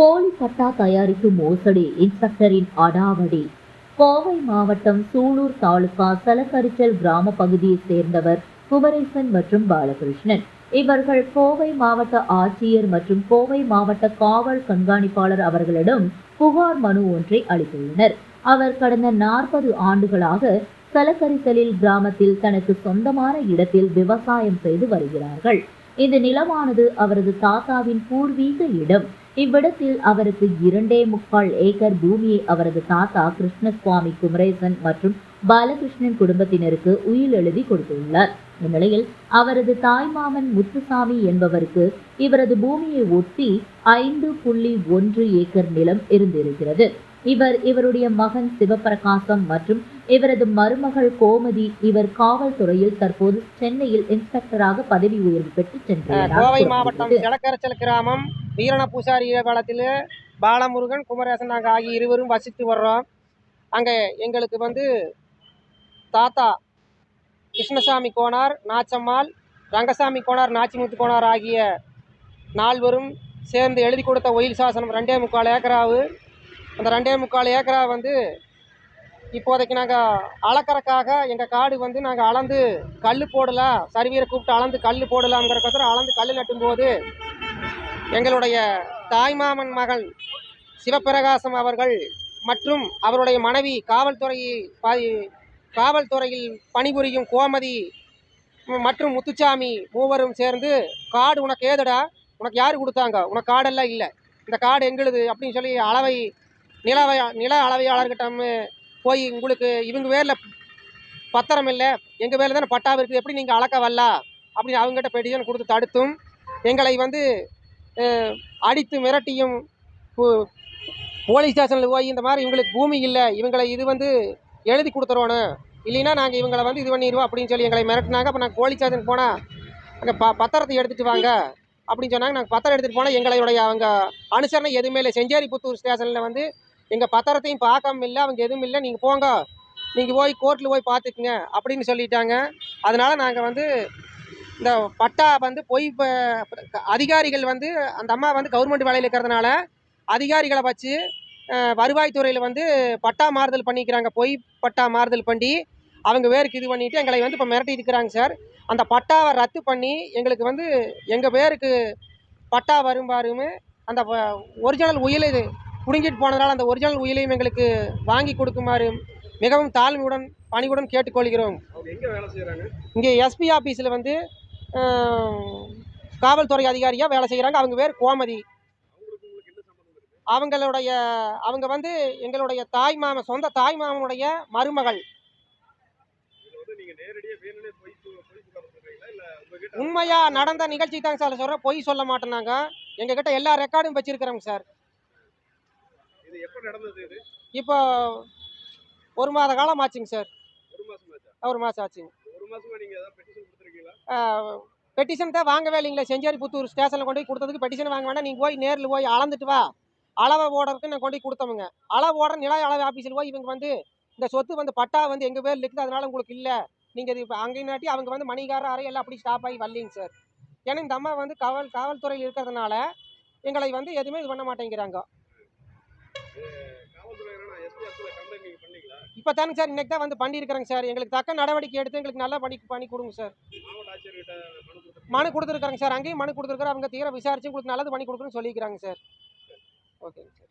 போலி பட்டா தயாரிப்பு மோசடி. இன்ஸ்பெக்டரின் அடாவடி. கோவை மாவட்டம் சூலூர் தாலுகா சலக்கரிச்சல் கிராம பகுதியைச் சேர்ந்தவர் குமரேசன் மற்றும் பாலகிருஷ்ணன். இவர்கள் கோவை மாவட்ட ஆட்சியர் மற்றும் கோவை மாவட்ட காவல் கண்காணிப்பாளர் அவர்களிடம் புகார் மனு ஒன்றை அளித்துள்ளனர். அவர் கடந்த நாற்பது ஆண்டுகளாக சலக்கரிசலில் கிராமத்தில் தனக்கு சொந்தமான இடத்தில் விவசாயம் செய்து வருகிறார்கள். இந்த நிலமானது அவரது தாத்தாவின் பூர்வீக இடம். இவ்விடத்தில் அவருக்கு இரண்டே முக்கால் ஏக்கர் பூமியை அவரது தாத்தா கிருஷ்ணசுவாமி குமரேசன் மற்றும் பாலகிருஷ்ணன் குடும்பத்தினருக்கு உயில் எழுதி கொடுத்துள்ளார். இந்நிலையில் அவரது தாய்மாமன் முத்துசாமி என்பவருக்கு இவரது பூமியை ஒட்டி ஐந்து புள்ளி ஒன்று ஏக்கர் நிலம் இருந்திருக்கிறது. இவர் இவருடைய மகன் சிவபிரகாசம் மற்றும் இவரது மருமகள் கோமதி இவர் காவல்துறையில் தற்போது சென்னையில் இன்ஸ்பெக்டராக பதவி உயர்வு பெற்று சென்றார் கோவை மாவட்டம் கூறப்படுகிறது. கிராமம். வீரண பூசாரி காலத்தில் பாலமுருகன் குமரேசன் நாங்கள் ஆகிய இருவரும் வசித்து வர்றோம். அங்கே எங்களுக்கு வந்து தாத்தா கிருஷ்ணசாமி கோனார் நாச்சம்மாள் ரங்கசாமி கோனார் நாச்சிமுத்து கோனார் ஆகிய நால்வரும் சேர்ந்து எழுதி கொடுத்த ஒயில் சாசனம் ரெண்டே முக்கால் ஏக்கராவு. அந்த ரெண்டே முக்கால் ஏக்கரா வந்து இப்போதைக்கு நாங்கள் அளக்கறக்காக எங்கள் காடு வந்து நாங்கள் அளந்து கல் போடலாம். சர்வீரை கூப்பிட்டு அளந்து கல் போடலாம்ங்கிறக்கோசரம் அளந்து கல் நட்டும்போது எங்களுடைய தாய்மாமன் மகன் சிவபிரகாசம் அவர்கள் மற்றும் அவருடைய மனைவி காவல்துறையில் காவல்துறையில் பணிபுரியும் கோமதி மற்றும் முத்துச்சாமி மூவரும் சேர்ந்து காடு உனக்கு ஏதுடா? உனக்கு யார் கொடுத்தாங்க? உனக்கு காடெல்லாம் இல்லை. இந்த காடு எங்களுது அப்படின்னு சொல்லி அளவை நிலவை நில அளவையாளர்கிட்ட போய் உங்களுக்கு இவங்க பேரில் பத்திரம் இல்லை. எங்கள் பேரில் தானே பட்டா இருக்குது. எப்படி நீங்கள் அளக்க வரல? அப்படின்னு அவங்ககிட்ட பெட்டிஷன் கொடுத்து தடுத்தும். எங்களை வந்து அடித்து மிரட்டியும் போலீஸ் ஸ்டேஷனில் போய் இந்த மாதிரி இவங்களுக்கு பூமி இல்லை இவங்களை இது வந்து எழுதி கொடுத்துருவோணும் இல்லைன்னா நாங்கள் இவங்களை வந்து இது பண்ணிடுவோம் அப்படின்னு சொல்லி எங்களை மிரட்டினாங்க. அப்போ நாங்கள் போலீஸ் ஸ்டேஷன் போனால் அங்கே ப பத்திரத்தை எடுத்துகிட்டு வாங்க அப்படின்னு சொன்னாங்க. நாங்கள் பத்திரம் எடுத்துகிட்டு போனால் எங்களுடைய அவங்க அனுசரணை எதுவுமே இல்லை. செஞ்சேரிபுத்தூர் ஸ்டேஷனில் வந்து எங்கள் பத்திரத்தையும் பார்க்காம இல்லை அவங்க எதுவும் இல்லை. நீங்கள் போங்க. நீங்கள் போய் கோர்ட்டில் போய் பார்த்துக்குங்க அப்படின்னு சொல்லிட்டாங்க. அதனால் நாங்கள் வந்து இந்த பட்டா வந்து பொய் அதிகாரிகள் வந்து அந்த அம்மா வந்து கவர்மெண்ட் வேலையில் இருக்கிறதுனால அதிகாரிகளை வச்சு வருவாய்த்துறையில் வந்து பட்டா மாறுதல் பண்ணிக்கிறாங்க. பொய் பட்டா மாறுதல் பண்ணி அவங்க பேருக்கு இது பண்ணிட்டு எங்களை வந்து இப்போ மிரட்டிட்டு இருக்கிறாங்க சார். அந்த பட்டாவை ரத்து பண்ணி எங்களுக்கு வந்து எங்கள் பேருக்கு பட்டா வரும் பாருன்னு அந்த ஒரிஜினல் உயிலை இது பிடுங்கிட்டு போனதுனால அந்த ஒரிஜினல் உயிலையும் எங்களுக்கு வாங்கி கொடுக்குமாறு மிகவும் தாழ்மையுடன் பணிவுடன் கேட்டுக்கொள்கிறோம். இங்கே எஸ்பி ஆஃபீஸில் வந்து காவல்துறை அதிகாரியாக வேலை செய்கிறாங்க அவங்க பேர் கோமதி. அவங்களுடைய அவங்க வந்து எங்களுடைய தாய் மாமன் சொந்த தாய் மாமனுடைய மருமகள். உண்மையா நடந்த நிகழ்ச்சி தாங்க சார் சொல்றேன். பொய் சொல்ல மாட்டேனாங்க எங்ககிட்ட எல்லா ரெக்கார்டும் வச்சிருக்கிறோங்க சார். இப்போ ஒரு மாத காலம் ஆச்சுங்க சார். ஒரு மாசம் ஆச்சா ஒரு ஆச்சுங்க. பெட்டிஷன் தான் வாங்கவே இல்லைங்களே. செஞ்சேரி புத்தூர் ஸ்டேஷனில் கொண்டு போய் கொடுத்ததுக்கு பெட்டிஷன் வாங்க வேண்டாம் நீங்கள் போய் நேரில் போய் அளந்துட்டு வா. அளவை ஓடுறதுக்கு நான் கொண்டு போய் கொடுத்தோமுங்க அளவு ஓடுற நில அளவு ஆஃபீஸில் போய் இவங்க வந்து இந்த சொத்து வந்து பட்டா வந்து எங்கள் பேர் இருக்குது அதனால உங்களுக்கு இல்லை. நீங்கள் இது இப்போ அங்கேனாட்டி அவங்க வந்து மணிகார அறையெல்லாம் அப்படி ஸ்டாப் ஆகி வரலைங்க சார் ஏன்னா இந்த அம்மா வந்து காவல் காவல்துறையில் இருக்கிறதுனால எங்களை வந்து எதுவுமே இது பண்ண மாட்டேங்கிறாங்க காவல்துறை எஸ்பி ஆஃபீஸ்ல கம்ப்ளைண்ட் நீங்க பண்ணீங்களா இப்போ தானுங்க சார் இன்னைக்கு தான் வந்து பண்ணியிருக்கிறேங்க சார். எங்களுக்கு தக்க நடவடிக்கை எடுத்து எங்களுக்கு நல்லா பண்ணி பண்ணி கொடுங்க சார்? மனு கொடுத்துருக்காங்க சார். அங்கேயும் மனு கொடுத்துருக்காரு அவங்க தீர விசாரிச்சு உங்களுக்கு நல்லது பண்ணி கொடுக்குறேன்னு சொல்லிக்கிறாங்க சார். ஓகேங்க சார்.